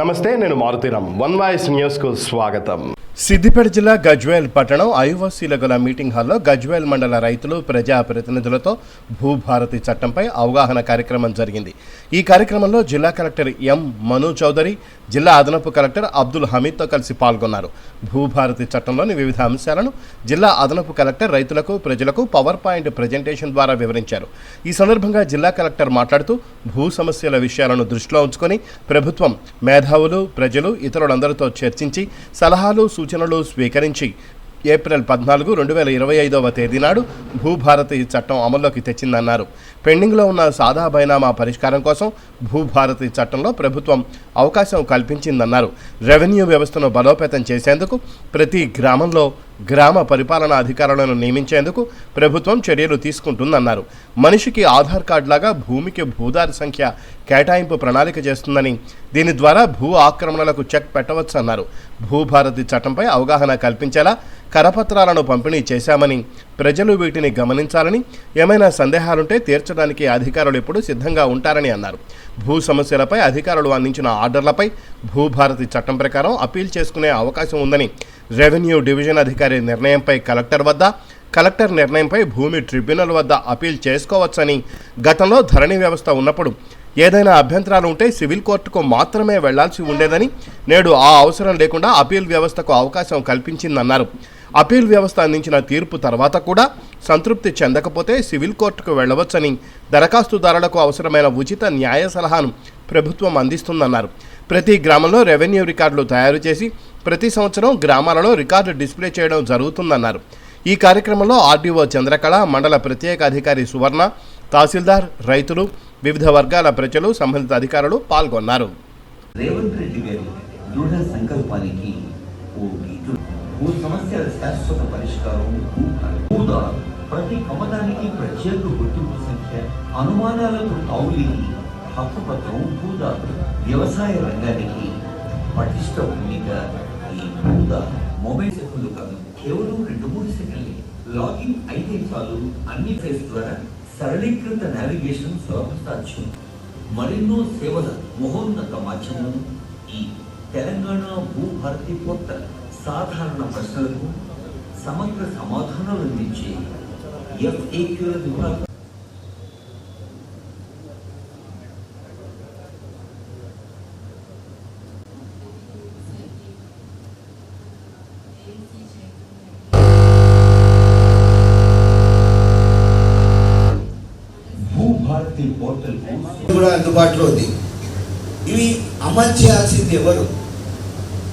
నమస్తే నేను Maruthi Ram one voice న్యూస్కు స్వాగతం. సిద్దిపేట జిల్లా గజ్వేల్ పట్టణం ఐఓసీల గల మీటింగ్ హాల్లో గజ్వేల్ మండల రైతులు ప్రజా ప్రతినిధులతో భూభారతి చట్టంపై అవగాహన కార్యక్రమం జరిగింది. ఈ కార్యక్రమంలో జిల్లా కలెక్టర్ ఎం మను చౌదరి జిల్లా అదనపు కలెక్టర్ అబ్దుల్ హమీద్తో కలిసి పాల్గొన్నారు. భూభారతి చట్టంలోని వివిధ అంశాలను జిల్లా అదనపు కలెక్టర్ రైతులకు ప్రజలకు పవర్ పాయింట్ ప్రజెంటేషన్ ద్వారా వివరించారు. ఈ సందర్భంగా జిల్లా కలెక్టర్ మాట్లాడుతూ భూ సమస్యల విషయాలను దృష్టిలో ఉంచుకొని ప్రభుత్వం మేధావులు ప్రజలు ఇతరులందరితో చర్చించి సలహాలు సూచనలు స్వీకరించి ఏప్రిల్ పద్నాలుగు రెండు వేల ఇరవై ఐదవ తేదీ నాడు భూభారతి చట్టం అమల్లోకి తెచ్చిందన్నారు. పెండింగ్లో ఉన్న సాదా బైనామా పరిష్కారం కోసం భూభారతి చట్టంలో ప్రభుత్వం అవకాశం కల్పించిందన్నారు. రెవెన్యూ వ్యవస్థను బలోపేతం చేసేందుకు ప్రతి గ్రామంలో గ్రామ పరిపాలనా అధికారులను నియమించేందుకు ప్రభుత్వం చర్యలు తీసుకుంటుందన్నారు. మనిషికి ఆధార్ కార్డు లాగా భూమికి భూదారి సంఖ్య కేటాయింపు ప్రణాళిక చేస్తుందని దీని ద్వారా భూ ఆక్రమణలకు చెక్ పెట్టవచ్చన్నారు. భూభారతి చట్టంపై అవగాహన కల్పించేలా కరపత్రాలను పంపిణీ చేశామని ప్రజలు వీటిని గమనించాలని ఏమైనా సందేహాలుంటే తీర్చడానికి అధికారులు ఎప్పుడూ సిద్ధంగా ఉంటారని అన్నారు. భూ సమస్యలపై అధికారులు అందించిన ఆర్డర్లపై భూభారతి చట్టం ప్రకారం అప్పీల్ చేసుకునే అవకాశం ఉందని రెవెన్యూ డివిజన్ అధికారి నిర్ణయంపై కలెక్టర్ వద్ద కలెక్టర్ నిర్ణయంపై భూమి ట్రిబ్యునల్ వద్ద అపీల్ చేసుకోవచ్చని గతంలో ధరణి వ్యవస్థ ఉన్నప్పుడు ఏదైనా అభ్యంతరాలు ఉంటే సివిల్ కోర్టుకు మాత్రమే వెళ్ళాల్సి ఉండేదని నేడు ఆ అవసరం లేకుండా అపీల్ వ్యవస్థకు అవకాశం కల్పించిందన్నారు. అపీల్ వ్యవస్థ అందించిన తీర్పు తర్వాత కూడా సంతృప్తి చెందకపోతే సివిల్ కోర్టుకు వెళ్ళవచ్చని దరఖాస్తుదారులకు అవసరమైన ఉచిత న్యాయ సలహాను ప్రభుత్వం అందిస్తుందన్నారు. ప్రతి గ్రామంలో రెవెన్యూ రికార్డులు తయారు చేసి ప్రతి సంవత్సరం గ్రామాలలో రికార్డు డిస్ప్లే చేయడం జరుగుతుందన్నారు. ఈ కార్యక్రమంలో ఆర్డీఓ చంద్రకళ మండల ప్రత్యేక అధికారి సువర్ణ తహసీల్దార్ రైతులు వివిధ వర్గాల ప్రజలు సంబంధిత అధికారులు పాల్గొన్నారు. రేవంత్ రెడ్డి గారి దృఢ సంకల్పానికి ఓ గీటు భూ సమస్యల శాశ్వత పరిష్కారం ప్రతి కమదానికి ప్రత్యేక గుర్తింపు సంఖ్య అనుమానాలకు తావులేని హక్కు పత్రం భూదాన్ వ్యవసాయ రంగానికి పటిష్ట భూమిగా మొబైల్ సెకండ్లు కాదు కేవలం రెండు మూడు సెకండ్లు. లాగిన్ అయితే చాలు అన్ని ఫేస్ ద్వారా సరళీకృత నావిగేషన్ సులభసాధ్యం మరెన్నో సేవల మహోన్నత మాధ్యమం ఈ తెలంగాణ భూభారతి పోర్టల్ సాధారణ ప్రశ్నలకు సమగ్ర సమాధానాలు అందించే ఎఫ్ఏక్యూల విభాగం భూభారతి పోర్టల్ కూడా అందుబాటులో ఉంది. ఇవి అమలు చేయాల్సింది ఎవరు?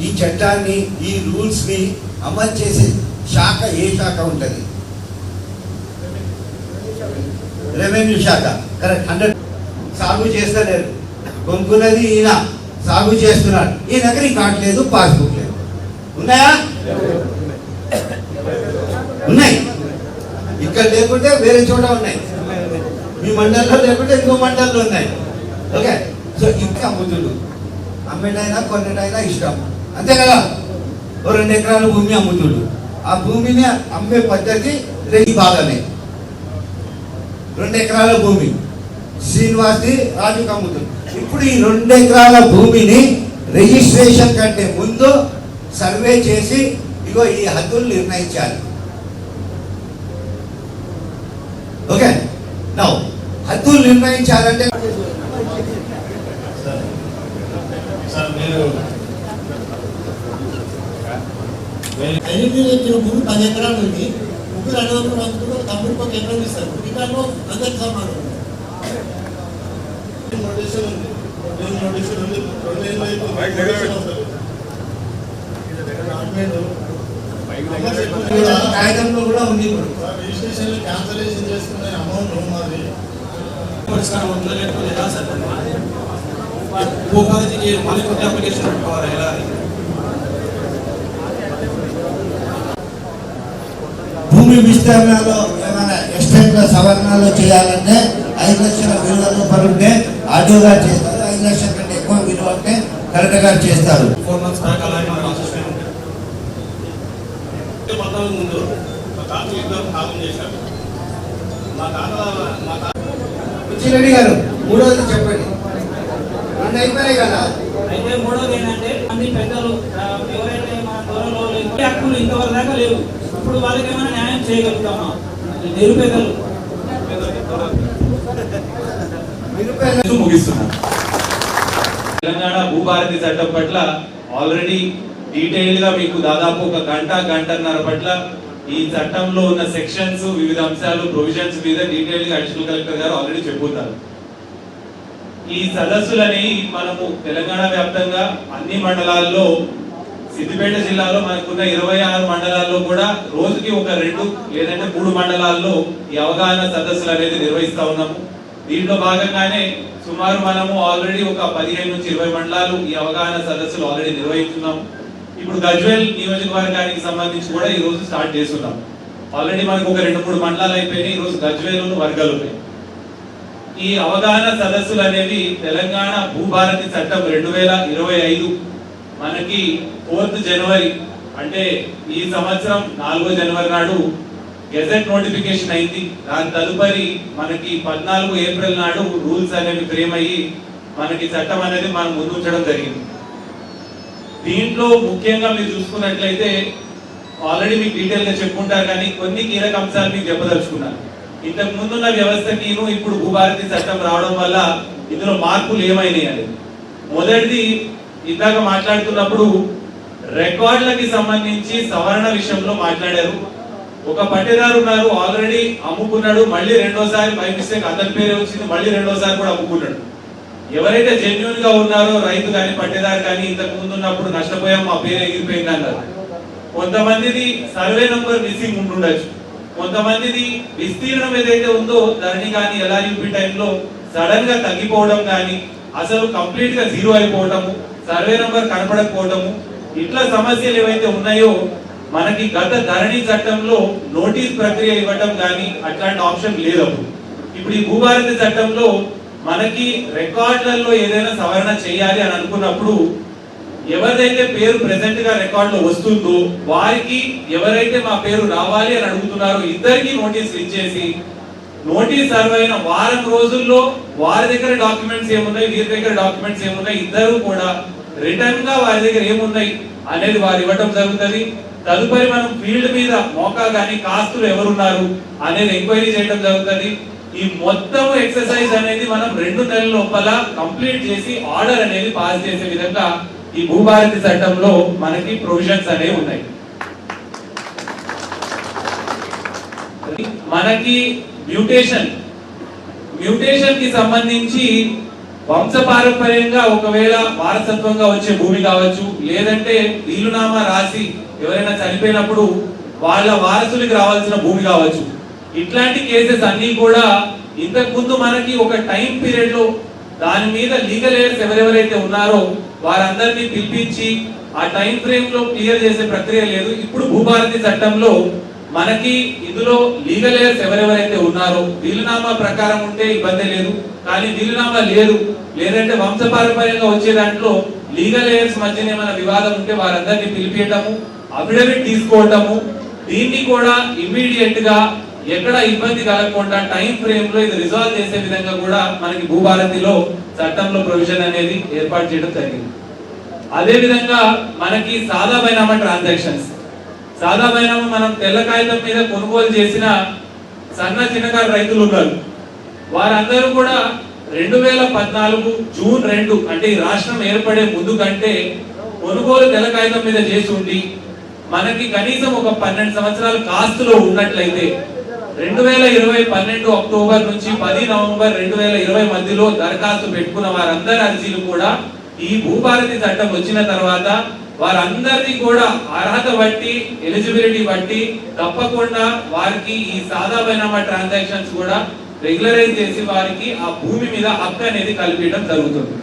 ఈ చట్టాన్ని ఈ రూల్స్ని అమలు చేసే శాఖ ఏ శాఖ ఉంటుంది? రెవెన్యూ శాఖ. కరెక్ట్. హండ్రెడ్. సాగు చేస్తలేరు. కొనుక్కున్నది ఈయన. సాగు చేస్తున్నాడు. ఈ దగ్గర కార్డు లేదు పాస్బుక్ లేదు. ఉన్నాయా? ఉన్నాయి. ఇక్కడ లేకుంటే వేరే చోట ఉన్నాయి. మీ మండలంలో లేకుంటే ఇంకో మండలంలో ఉన్నాయి. ఓకే? సో ఇంకా అమ్ముతుడు అమ్మేటైనా కొన్నటైనా ఇష్టం. అంతే కదా? ఓ రెండు ఎకరాల భూమి అమ్ముతుడు ఆ భూమిని అమ్మే పద్ధతి రెండు భాగమే. రెండు ఎకరాల భూమి. శ్రీనివాస్ది రాజుకు అమ్ముతుంది ఇప్పుడు ఈ రెండు ఎకరాల భూమిని రిజిస్ట్రేషన్ కంటే ముందు సర్వే చేసి ఇగో ఈ హద్దులు నిర్ణయించాలి. ఓకే? నౌ హద్దులు నిర్ణయించాలంటే ఐదు వచ్చిన భూమి పది ఎకరాలు ఉంది. ముగ్గురు రెండు వందల మందులు తమ్ముడికి ఒక ఎకరం ఇస్తారు. రికార్డులో అందరికి సమానం నోటీసులు ఉంది. రెండు నోటీసులు ఉంది. రెండు ఏళ్ళు అయితే నోటీసులు వస్తుంది. కాగితంలో కూడా ఉంది ఇప్పుడు. సార్, రిజిస్ట్రేషన్ క్యాన్సలేషన్ చేసుకునే అమౌంట్ మాది పరిష్కారం ఉందో లేకపోతే ఎలా సార్? భూపాలజీకి మళ్ళీ కొత్త అప్లికేషన్ పెట్టుకోవాలి ఎలా? అని భూమి విస్తరణలో ఏమైనా ఎస్టేట్ల సవరణలు చేయాలంటే ఐదు లక్షల విలువ రూపాయలు ఉంటే గారు చేస్తారు. ఐదు లక్షల కంటే ఎక్కువ విలువ ఉంటే కలెక్టర్ గారు చేస్తారు. ఫోర్ మంత్స్ బ్యాక్ అలాగే మనం ఆలోచించుకుని ఉంటాం పంతొమ్మిది ముందు మా తాత యుద్ధం కాలం చేశారు. మా తాత మా తాత గారు మూడోది చెప్పండి. రెండు అయిపోయాయి కదా? అయితే మూడోది ఏంటంటే అన్ని పెద్దలు ఎవరైతే మన దూరంలో హక్కులు ఇంతవరకు దాకా లేవు. ఇప్పుడు వాళ్ళకి ఏమైనా న్యాయం చేయగలుగుతామా? నిరుపేదలు. చేస్తూ ముగిస్తున్నాను. తెలంగాణ భూభారతి చట్టం పట్ల ఆల్రెడీ డీటెయిల్గా మీకు దాదాపు ఒక గంట గంటన్నర పట్ల ఈ చట్టంలో ఉన్న సెక్షన్స్ వివిధ అంశాలు ప్రొవిజన్స్ మీద డీటెయిల్గా అడిషనల్ కలెక్టర్ గారు ఆల్రెడీ చెప్పుతారు ఈ సదస్సులని మనము తెలంగాణ వ్యాప్తంగా అన్ని మండలాల్లో సిద్దిపేట జిల్లాలో మనకున్న ఇరవై ఆరు మండలాల్లో కూడా రోజుకి ఒక రెండు లేదంటే మూడు మండలాల్లో ఈ అవగాహన సదస్సులు అనేది నిర్వహిస్తా ఉన్నాము. దీంట్లో భాగంగానే సుమారు మనము ఆల్రెడీ ఒక పదిహేను నుంచి ఇరవై మండలాలు ఈ అవగాహన సదస్సులు ఆల్రెడీ నిర్వహిస్తున్నాము. ఇప్పుడు గజ్వేల్ నియోజకవర్గానికి సంబంధించి కూడా ఈ రోజు స్టార్ట్ చేస్తున్నాం. ఆల్రెడీ మనకు ఒక రెండు మూడు మండలాలు అయిపోయినాయి. ఈ రోజు గజ్వేల్ వర్గాలు ఉన్నాయి. ఈ అవగాహన సదస్సులు అనేవి తెలంగాణ భూభారతి చట్టం రెండు వేల ఇరవై ఐదు మనకి ఫోర్త్ జనవరి అంటే ఈ సంవత్సరం నాలుగో జనవరి నాడు గెజెట్ నోటిఫికేషన్ అయింది. దాని తదుపరి మనకి పద్నాలుగు ఏప్రిల్ నాడు రూల్స్ అనేవి ఫ్రేమ్ అయ్యి మనకి చట్టం అనేది మనం ముందు ఉంచడం జరిగింది. దీంట్లో ముఖ్యంగా మీరు చూసుకున్నట్లయితే ఆల్రెడీ మీకు డీటెయిల్గా చెప్పుకుంటారు కానీ కొన్ని కీలక అంశాలు మీకు చెప్పదలుచుకున్నాను ఇంతకు ముందున్న వ్యవస్థకిను ఇప్పుడు భూభారతి చట్టం రావడం వల్ల ఇందులో మార్పులు ఏమైనాయి అనేది. మొదటిది ఇందాక మాట్లాడుతున్నప్పుడు రికార్డులకి సంబంధించి సవరణ విషయంలో మాట్లాడారు. ఒక పట్టేదారు ఉన్నారు ఆల్రెడీ అమ్ముకున్నాడు మళ్ళీ రెండోసారి బై మిస్టేక్ అతని పేరే వచ్చింది మళ్ళీ రెండోసారి కూడా అమ్ముకున్నాడు. ఎవరైతే జెన్యున్గా ఉన్నారో రైతు కానీ పట్టేదారు కానీ ఇంతకు ముందు ఉన్నప్పుడు నష్టపోయాం మా పేరు ఎగిరిపోయింది అన్నారు. కొంతమందిది సర్వే నంబర్ మిస్సింగ్ ఉంటుండొచ్చు కొంతమందిది విస్తీర్ణం ఏదైతే ఉందో ధరణి కానీ ఎలా యూపీ టైంలో సడన్గా తగ్గిపోవడం కానీ అసలు కంప్లీట్గా జీరో అయిపోవడము సర్వే నంబర్ కనపడకపోవడము ఇట్లా సమస్యలు ఏవైతే ఉన్నాయో మనకి గత ధరణి చట్టంలో నోటీస్ ప్రక్రియ ఇవ్వడం కానీ అట్లాంటి ఆప్షన్ లేదు ఇప్పుడు ఈ భూభారతి చట్టంలో మనకి రికార్డులలో ఏదైనా సవరణ చేయాలి అని అనుకున్నప్పుడు ఎవరిదైతే పేరు ప్రెసెంట్గా రికార్డులో వస్తుందో వారికి ఎవరైతే మా పేరు రావాలి అని అడుగుతున్నారో ఇద్దరికి నోటీసులు ఇచ్చేసి నోటీస్ సర్వ్ అయిన వారం రోజుల్లో వారి దగ్గర డాక్యుమెంట్స్ ఏమున్నాయి వీరి దగ్గర డాక్యుమెంట్స్ ఏమున్నాయి ఇద్దరు కూడా రిటర్న్గా వారి దగ్గర ఏమున్నాయి అనేది వారు ఇవ్వడం జరుగుతుంది. తదుపరి మనం ఫీల్డ్ మీద మోకా కానీ కాస్తులు ఎవరున్నారు అనేది ఎంక్వైరీ చేయడం జరుగుతుంది. ఈ మొత్తం ఎక్సర్సైజ్ అనేది మనం రెండు నెలల లోపల కంప్లీట్ చేసి ఆర్డర్ అనేది పాస్ చేసే విధంగా ఈ భూభారతి చట్టంలో మనకి ప్రొవిజన్స్ అనేవి ఉన్నాయి. మనకి మ్యూటేషన్ మ్యూటేషన్కి సంబంధించి వంశపారంపర్యంగా ఒకవేళ వారసత్వంగా వచ్చే భూమి కావచ్చు లేదంటే వీలునామా రాసి ఎవరైనా చనిపోయినప్పుడు వాళ్ళ వారసులకి రావాల్సిన భూమి కావచ్చు. ఇట్లాంటి కేసెస్ అన్ని కూడా ఇంతకు ముందు మనకి ఒక టైం పీరియడ్లో దాని మీద లీగల్ ఎయిర్స్ ఎవరెవరైతే ఉన్నారో వారందరినీ పిలిపించి ఆ టైం ఫ్రేమ్లో క్లియర్ చేసే ప్రక్రియ లేదు. ఇప్పుడు భూభారతి చట్టంలో మనకి ఇందులో లీగల్ ఎయిర్స్ ఎవరెవరైతే ఉన్నారో వీలునామా ప్రకారం ఉంటే ఇబ్బంది లేదు. కానీ వీలునామా లేదు. లేదంటే వంశపారంపర్యంగా వచ్చే దాంట్లో లీగల్ ఎయిర్స్ మధ్యన ఏమైనా వివాదం ఉంటే వారందరినీ పిలిపించటము అఫిడవిట్ తీసుకోవటము దీన్ని కూడా ఇమ్మీడియట్గా ఎక్కడ ఇబ్బంది కలగకుండా టైం ఫ్రేమ్లో ఇది రిజాల్వ్ చేసే విధంగా కూడా మనకి భూభారతిలో చట్టంలో ప్రొవిజన్ అనేది ఏర్పాటు చేయడం జరిగింది. అదే విధంగా మనకి సాదా బైనామా ట్రాన్సాక్షన్స్ సాదా బైనామా మనం తెల్ల కాగితం మీద కొనుగోలు చేసిన సన్న చిన్నకారు రైతులు ఉన్నారు. వారందరూ కూడా రెండు వేల పద్నాలుగు జూన్ రెండు అంటే ఈ రాష్ట్రం ఏర్పడే ముందు కంటే కొనుగోలు తెల్ల కాగితం మీద చేసి ఉండి మనకి కనీసం ఒక పన్నెండు సంవత్సరాలు కాస్తులో ఉన్నట్లయితే రెండు వేల ఇరవై పన్నెండు అక్టోబర్ నుంచి పది నవంబర్ రెండు వేల ఇరవై మధ్యలో దరఖాస్తు పెట్టుకున్న వారందరి అర్జీలు కూడా ఈ భూభారతి చట్టం వచ్చిన తర్వాత వారందరినీ కూడా అర్హత బట్టి ఎలిజిబిలిటీ బట్టి తప్పకుండా వారికి ఈ సాధారణ ట్రాన్సాక్షన్స్ కూడా రెగ్యులరైజ్ చేసి వారికి ఆ భూమి మీద హక్కు అనేది కల్పించడం జరుగుతుంది.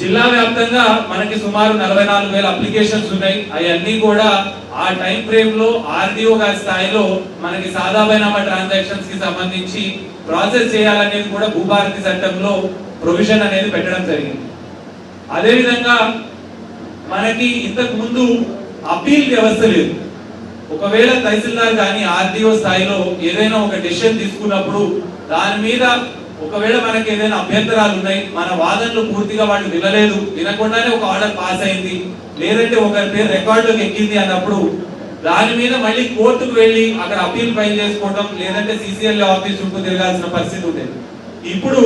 జిల్లా వ్యాప్తంగా మనకి సుమారు నలభై నాలుగు వేల అప్లికేషన్స్ ఉన్నాయి. అవన్నీ కూడా ఆ టైం ఫ్రేమ్లో ఆర్డీఓ గారి స్థాయిలో మనకి సాదా ట్రాన్సాక్షన్స్కి సంబంధించి ప్రాసెస్ చేయాలనేది కూడా భూభారతి చట్టంలో ప్రొవిజన్ అనేది పెట్టడం జరిగింది. అదేవిధంగా మనకి ఇంతకు ముందు అపీల్ వ్యవస్థ లేదు. ఒకవేళ తహసీల్దార్ కానీ ఆర్డీఓ స్థాయిలో ఏదైనా ఒక డెసిషన్ తీసుకున్నప్పుడు దాని మీద ఒకవేళ మనకి ఏదైనా అభ్యంతరాలు ఉన్నాయి మన వాదనలు పూర్తిగా వాళ్ళు వినలేదు వినకుండానే ఒక ఆర్డర్ పాస్ అయింది లేదంటే ఒకరి పేరు రికార్డులోకి ఎక్కింది అన్నప్పుడు దాని మీద మళ్ళీ కోర్టుకు వెళ్ళి అక్కడ అప్పీల్ ఫైల్ చేసుకోవడం లేదంటే సిసిఎల్ ఆఫీస్ చుట్టూ తిరగాల్సిన పరిస్థితి ఉండేది. ఇప్పుడు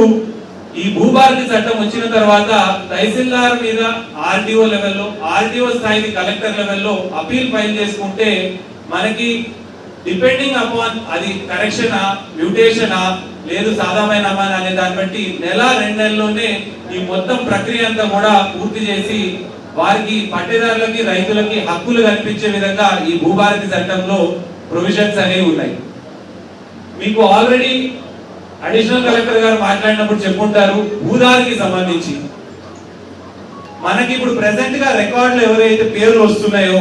ఈ భూభారతి చట్టం వచ్చిన తర్వాత తహసీల్దార్ మీద ఆర్డీఓ లెవెల్లో ఆర్డీఓ స్థాయికి కలెక్టర్ లెవెల్లో అప్పీల్ ఫైల్ చేసుకుంటే మనకి డిపెండింగ్ అపాన్ అది కరెక్షనా మ్యూటేషనా లేదు సాధారణ అనే దాన్ని బట్టి నెల రెండు నెలల్లోనే ఈ మొత్తం ప్రక్రియ అంతా కూడా పూర్తి చేసి వారికి పట్టేదారులకి రైతులకి హక్కులు కల్పించే విధంగా ఈ భూభారతి చట్టంలో ప్రొవిజన్స్ అనేవి ఉన్నాయి. మీకు ఆల్రెడీ అడిషనల్ కలెక్టర్ గారు మాట్లాడినప్పుడు చెప్పుంటారు భూదారికి సంబంధించి. మనకి ఇప్పుడు ప్రెసెంట్గా రికార్డులు ఎవరైతే పేర్లు వస్తున్నాయో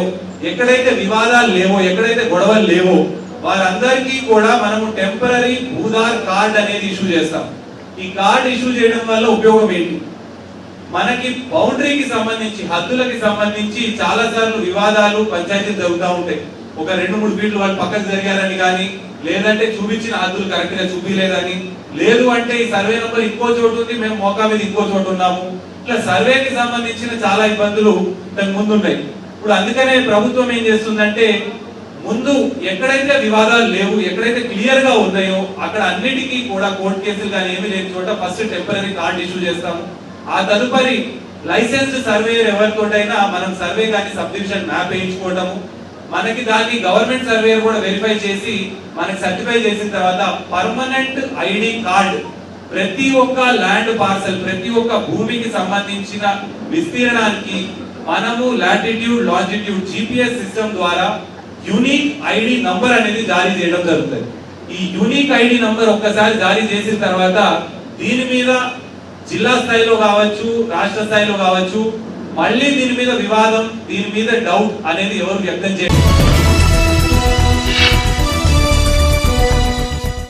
ఎక్కడైతే వివాదాలు లేవో ఎక్కడైతే గొడవలు లేవో వారందరికీ కూడా మనము టెంపరీ భూదార్ కార్డ్ అనేది ఇష్యూ చేస్తాం. ఈ కార్డ్ ఇష్యూ చేయడం వల్ల ఉపయోగం ఏంటి? మనకి బౌండరీకి సంబంధించి హద్దులకి సంబంధించి చాలా సార్లు వివాదాలు పంచాయతీలు జరుగుతూ ఉంటాయి. ఒక రెండు మూడు ఫీట్లు వాళ్ళు పక్కకు జరిగారని కానీ లేదంటే చూపించిన హద్దులు కరెక్ట్గా చూపించలేదని. లేదు అంటే ఈ సర్వే నెంబర్ ఇంకో చోటు ఉంది మేము మోకా మీద ఇంకో చోటు ఉన్నాము. ఇట్లా సర్వేకి సంబంధించిన చాలా ఇబ్బందులు ఇంతకు ముందున్నాయి ఇప్పుడు అందుకనే ప్రభుత్వం ఏం చేస్తుందంటే ముందు ఎక్కడైతే వివాదాలు లేవు ఎక్కడైతే క్లియర్గా ఉన్నాయో అక్కడ అన్నిటికీ కూడా కోర్టు కేసులు కానీ ఏమీ లేని చోట ఫస్ట్ టెంపరీ కార్డు ఇష్యూ చేస్తాము. ఆ తదుపరి లైసెన్స్డ్ సర్వేయర్ ఎవరితోటైనా మనం సర్వే కానీ సబ్ డివిజన్ మ్యాప్ వేయించుకోవటము. మనకి దాన్ని గవర్నమెంట్ సర్వేయర్ కూడా వెరిఫై చేసి మనకి సర్టిఫై చేసిన తర్వాత పర్మనెంట్ ఐడి కార్డ్ ప్రతి ఒక్క ల్యాండ్ పార్సల్ ప్రతి ఒక్క భూమికి సంబంధించిన విస్తీర్ణానికి మనము లాటిట్యూడ్ లాంజిట్యూడ్ జిపిఎస్ సిస్టమ్ ద్వారా యూనిక్ ఐడి నంబర్ అనేది జారీ చేయడం జరుగుతుంది. ఈ యూనిక్ ఐడి నంబర్ ఒక్కసారి జారీ చేసిన తర్వాత దీని మీద జిల్లా స్థాయిలో కావచ్చు రాష్ట్ర స్థాయిలో కావచ్చు మళ్ళీ దీని మీద వివాదం దీని మీద డౌట్ అనేది ఎవరు వ్యక్తం చేయాలి